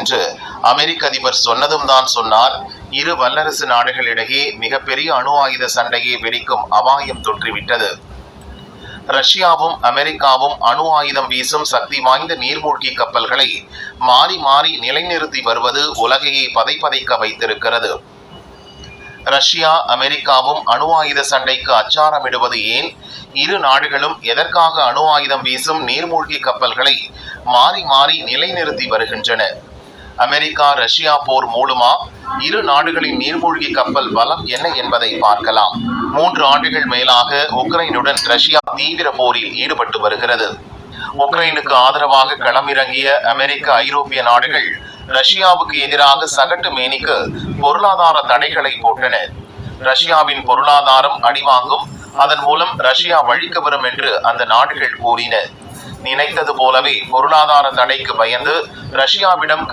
என்று அமெரிக்க அதிபர் சொன்னதும் தான் சொன்னார். இரு வல்லரசு நாடுகளிடையே மிகப்பெரிய அணு ஆயுத சண்டையை வெடிக்கும் அபாயம் தொற்றிவிட்டது. ரஷ்யாவும் அமெரிக்காவும் அணு ஆயுதம் வீசும் சக்தி வாய்ந்த நீர்மூழ்கி கப்பல்களை மாறி மாறி நிலைநிறுத்தி வருவது உலகையை பதைப்பதைக்க வைத்திருக்கிறது. ரஷ்யா அமெரிக்காவும் அணு ஆயுத சண்டைக்கு அச்சாரமிடுவது ஏன்? இரு நாடுகளும் எதற்காக அணு ஆயுதம் வீசும் நீர்மூழ்கி கப்பல்களை மாறி மாறி நிலைநிறுத்தி வருகின்றன? அமெரிக்கா ரஷ்யா போர் மூலமா இரு நாடுகளின் நீர்மூழ்கி கப்பல் பலம் என்ன என்பதை பார்க்கலாம். மூன்று ஆண்டுகள் மேலாக உக்ரைனுடன் ரஷ்யா தீவிர போரில் ஈடுபட்டு வருகிறது. உக்ரைனுக்கு ஆதரவாக களமிறங்கிய அமெரிக்க ஐரோப்பிய நாடுகள் ரஷ்யாவுக்கு எதிராக சகட்டு மேனிக்கு பொருளாதார தடைகளை போட்டன. ரஷ்யாவின் பொருளாதாரம் அடிவாங்கும். அதன் மூலம் ரஷ்யா வழிக்கு வரும் என்று அந்த நாடுகள் கூறின. நினைத்தது போலவே பொருளாதார தடைக்கு பயந்து ரஷ்யாவிடம்